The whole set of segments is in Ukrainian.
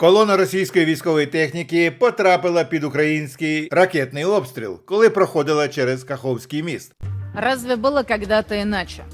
Колона російської військової техніки потрапила під український ракетний обстріл, коли проходила через Каховський міст. Разве було когда-то иначе?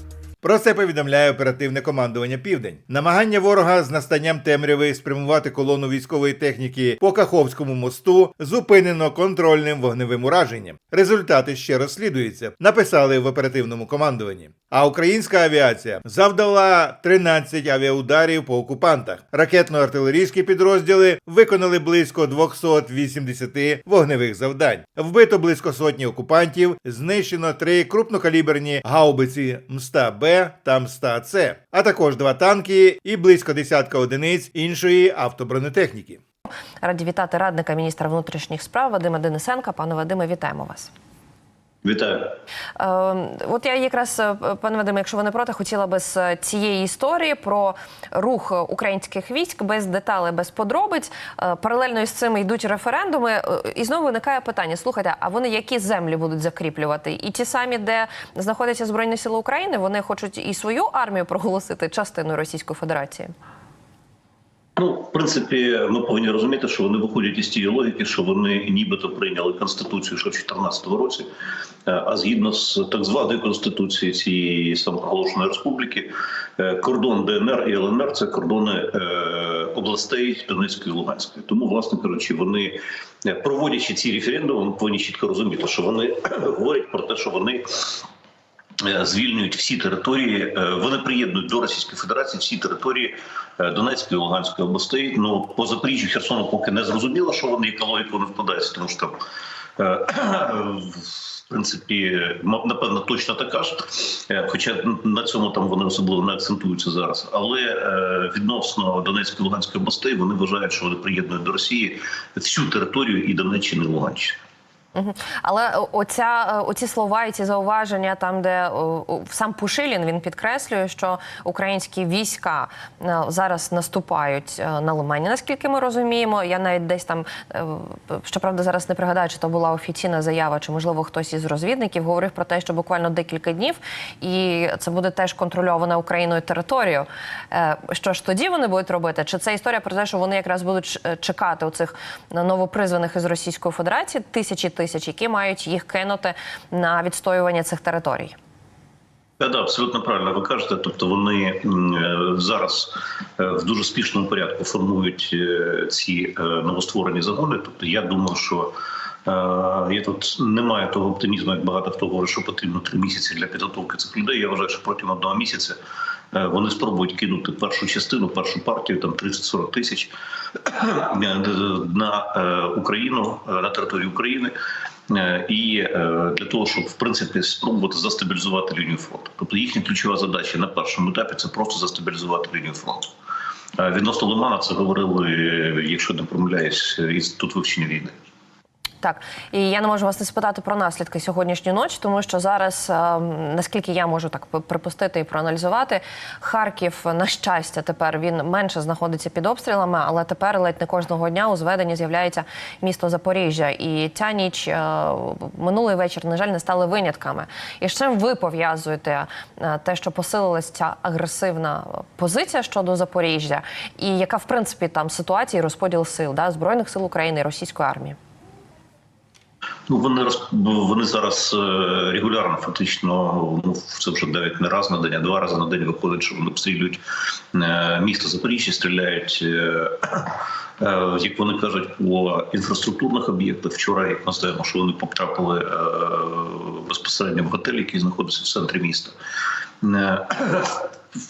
Про це повідомляє оперативне командування Південь. Намагання ворога з настанням темряви спрямувати колону військової техніки по Каховському мосту зупинено контрольним вогневим ураженням. Результати ще розслідуються, написали в оперативному командуванні. А українська авіація завдала 13 авіаударів по окупантах. Ракетно-артилерійські підрозділи виконали близько 280 вогневих завдань. Вбито близько сотні окупантів, знищено три крупнокаліберні гаубиці Мста Б та Мста С, а також два танки і близько десятка одиниць іншої автобронетехніки. Раді вітати радника міністра внутрішніх справ Вадима Денисенка. Пане Вадиме, вітаємо вас. Вітаю. Е, от я якраз, е, пане Вадиме, якщо ви не проти, хотіла би з цієї історії про рух українських військ без деталей, без подробиць. Е, паралельно із цим йдуть референдуми. Е, І знову виникає питання: слухайте, а вони які землі будуть закріплювати? І ті самі, де знаходяться Збройні Сили України, вони хочуть і свою армію проголосити частиною Російської Федерації. Ну, в принципі, ми повинні розуміти, що вони виходять із тієї логіки, що вони нібито прийняли конституцію ще в 2014 році. Е, А згідно з так званої конституції цієї самопроголошеної республіки, е, кордон ДНР і ЛНР це кордони е, областей Донецької і Луганської. Тому, власне кажучи, вони проводячи ці референдуми, повинні чітко розуміти, що вони говорять про те, що вони звільнюють всі території. е, Вони приєднують до Російської Федерації всі території е, Донецької і Луганської областей. Ну по Запоріжжю Херсону поки не зрозуміло, що вони яка логіка вони вкладаються, тому що там. е, В принципі, м- напевно, точно така ж, Е, хоча на цьому там вони особливо не акцентуються зараз. Але е, відносно Донецької і Луганської областей вони вважають, що вони приєднують до Росії всю територію і Донеччини і Луганщини. Але е, оця е, оці слова і ці зауваження, там де о, сам Пушилін він підкреслює, що українські війська е, зараз наступають е, на Лимані. Наскільки ми розуміємо, я навіть десь там е, щоправда зараз не пригадаю, чи то була офіційна заява, чи можливо хтось із розвідників говорив про те, що буквально декілька днів, і це буде теж контрольована Україною територією. Е, Що ж тоді вони будуть робити? Чи це історія про те, що вони якраз будуть чекати оцих новопризваних із Російської Федерації тисячі тисяч, які мають їх кинути на відстоювання цих територій? Так, да, абсолютно правильно ви кажете. Тобто вони е, зараз е, в дуже спішному порядку формують е, ці новостворені загони. Тобто, я думаю, що я тут не маю того оптимізму, як багато хто говорить, що потрібно три місяці для підготовки цих людей. Я вважаю, що протягом одного місяця вони спробують кинути першу частину, першу партію, там 30-40 тисяч е, на е, Україну е, на територію України. Е, і е, для того, щоб в принципі спробувати застабілізувати лінію фронту. Тобто їхня ключова задача на першому етапі це просто застабілізувати лінію фронту. Е, Відносно Лимана це говорили, е, якщо не помиляюсь, інститут вивчення війни. Так, і я не можу вас не спитати про наслідки сьогоднішньої ночі, тому що зараз, е, наскільки я можу так припустити і проаналізувати, Харків, на щастя, тепер він менше знаходиться під обстрілами, але тепер ледь не кожного дня у зведенні з'являється місто Запоріжжя. І ця ніч е, минулий вечір, на жаль, не стали винятками. І з чим ви пов'язуєте е, те, що посилилась ця агресивна позиція щодо Запоріжжя, і яка в принципі там ситуація і розподіл сил да, збройних сил України і російської армії? Ну вони роз вони зараз е, регулярно, фактично, ну це вже навіть не раз на день, а два рази на день виходить, що вони обстрілюють е, місто Запоріжжя, стріляють. е, Як вони кажуть, по інфраструктурних об'єктах вчора, як ми знаємо, що вони потрапили безпосередньо в готель, який знаходиться в центрі міста.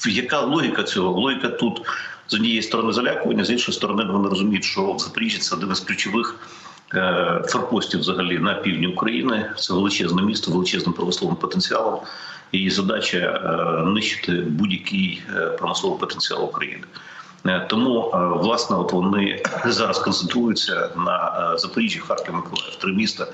Яка логіка цього? Логіка тут з однієї сторони залякування, з іншої сторони, вони розуміють, що в Запоріжжі це один із ключових форпостів взагалі на півдні України. Це величезне місто, величезним промисловим потенціалом. І задача е, нищити будь-який е, промисловий потенціал України. Е, Тому е, власне, от вони зараз концентруються на е, Запоріжжі, Харків, Миколаїв, три міста,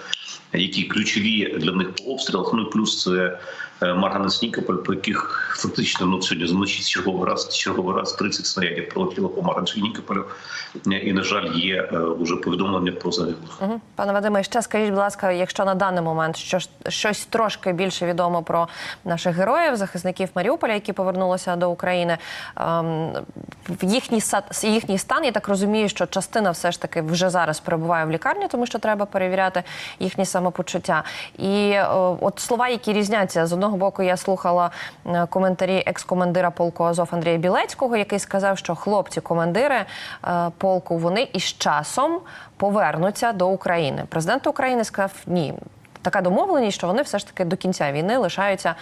які ключові для них по обстрілах. Ну плюс це е, Марганець Нікополь, по яких фактично ну сьогодні вночі черговий раз черговий раз 30 снарядів прилетіло по Марганцю Нікополю. Е, І на жаль, є е, уже повідомлення про загиблих. Мгм. Пане Вадиме, ще скажіть, будь ласка, якщо на даний момент що щось трошки більше відомо про наших героїв, захисників Маріуполя, які повернулися до України, ем, в їхній їхній стан, я так розумію, що частина все ж таки вже зараз перебуває в лікарні, тому що треба перевіряти їхні самопочуття. І е, от слова, які різняться з одного боку, я слухала е, коментарі екс-командира полку Азов Андрія Білецького, який сказав, що хлопці-командири е, полку вони із часом повернуться до України. Президент України сказав ні. Така домовленість, що вони все ж таки до кінця війни лишаються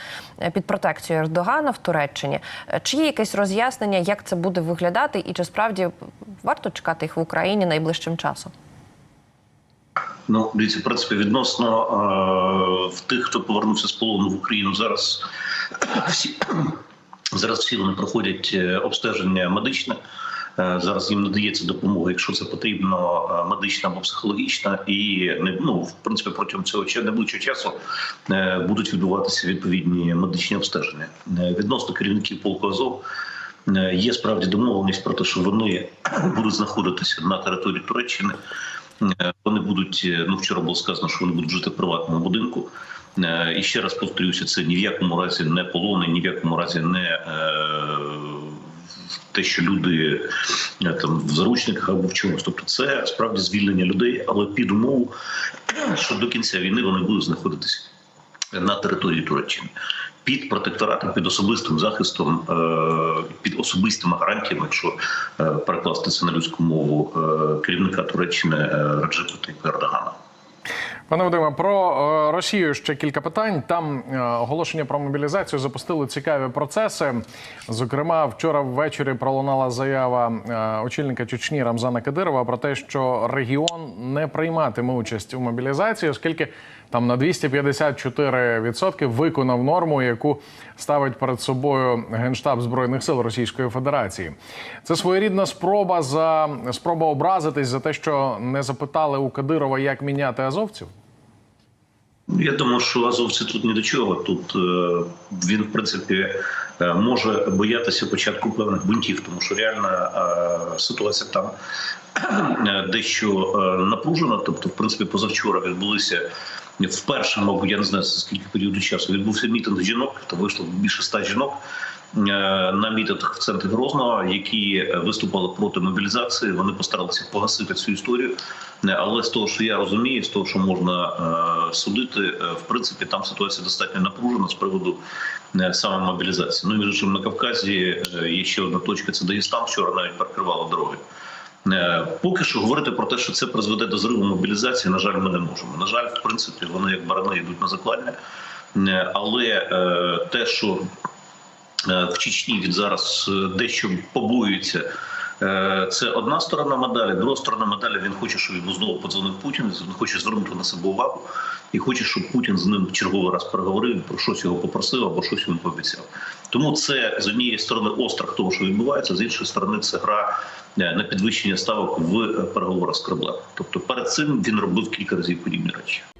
під протекцією Ердогана в Туреччині. Чи є якесь роз'яснення, як це буде виглядати, і чи справді варто чекати їх в Україні найближчим часом? Ну, дивіться, в принципі, відносно е, в тих, хто повернувся з полону в Україну, зараз всі зараз всі вони проходять е, обстеження медичне. Е, Зараз їм надається допомога, якщо це потрібно, медична або психологічна, і ну в принципі протягом цього найближчого часу будуть відбуватися відповідні медичні обстеження. Відносно керівників полку Азов є справді домовленість про те, що вони будуть знаходитися на території Туреччини. Е, Вони будуть е, ну вчора було сказано, що вони будуть жити в приватному будинку. Е, І ще раз повторюся, це ні в якому разі не полони, ні в якому разі не е, те, що люди е, там в заручниках або в чомусь. Тобто, це справді звільнення людей, але під умову, що до кінця війни вони будуть знаходитися на території Туреччини. Під протекторатом, під особистим захистом, е, під особистими гарантіями, якщо е, перекласти це на людську мову е, керівника Туреччини Раджепа Тайпа Ердогана. Пане Вадиме, про Росію ще кілька питань. Там оголошення про мобілізацію запустили цікаві процеси. Зокрема, вчора ввечері пролунала заява очільника Чечні Рамзана Кадирова про те, що регіон не прийматиме участь у мобілізації, оскільки там на 254% виконав норму, яку ставить перед собою генштаб збройних сил Російської Федерації. Це своєрідна спроба за спроба образитись за те, що не запитали у Кадирова, як міняти азовців. Я думаю, що азовці тут ні до чого. Тут е, він, в принципі, е, може боятися початку певних бунтів, тому що реальна е, ситуація там дещо напружена. Тобто, в принципі, позавчора відбулися вперше, мабуть, я не знаю скільки періоду часу. Відбувся мітинг жінок, то вийшло більше ста жінок. Е, На мітинг в центрі Грозного, які е, виступали проти мобілізації, вони постаралися погасити цю історію. Е, Але з того, що я розумію, з того, що можна судити, в принципі, там ситуація достатньо напружена з приводу саме мобілізації. Ну між іншим, на Кавказі є ще одна точка. Це Дагестан. Вчора навіть перекривало дороги. Поки що говорити про те, що це призведе до зриву мобілізації, на жаль, ми не можемо. На жаль, в принципі, вони як барани йдуть на закладня. Але те, що в Чечні від зараз е, дещо побоюється. Е, Це одна сторона медалі, друга сторона медалі. Він хоче, щоб йому знову подзвонив Путін. Він хоче звернути на себе увагу і хоче, щоб Путін з ним черговий раз переговорив про щось його попросив або щось йому пообіцяв. Тому це з однієї сторони острах того, що відбувається, з іншої сторони, це гра е, на підвищення ставок в е, переговорах з Кремлем. Тобто, перед цим він робив кілька разів подібні речі.